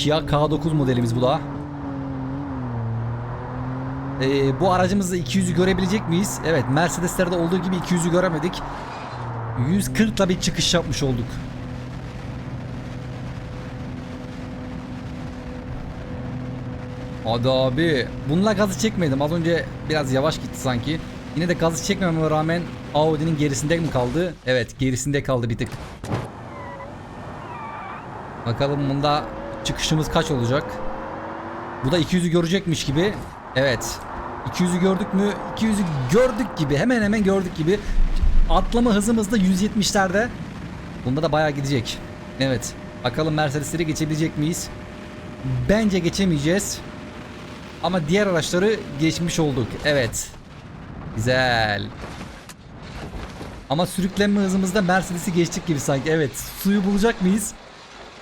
Kia K9 modelimiz bu da. Ee, bu aracımızda 200'ü görebilecek miyiz? Evet Mercedes'lerde olduğu gibi 200'ü göremedik. 140 ile bir çıkış yapmış olduk. Hadi abi. Bununla gazı çekmedim. Az önce biraz yavaş gitti sanki. Yine de gazı çekmememe rağmen Audi'nin gerisinde mi kaldı? Evet gerisinde kaldı bir tık. Bakalım bunda çıkışımız kaç olacak? Bu da 200'ü görecekmiş gibi. Evet. 200'ü gördük mü? 200'ü gördük gibi. Hemen hemen gördük gibi. Atlama hızımız da 170'lerde. Bunda da bayağı gidecek. Evet. Bakalım Mercedes'leri geçebilecek miyiz? Bence geçemeyeceğiz. Ama diğer araçları geçmiş olduk. Evet. Güzel. Ama sürüklenme hızımızda Mercedes'i geçtik gibi sanki. Evet. Suyu bulacak mıyız?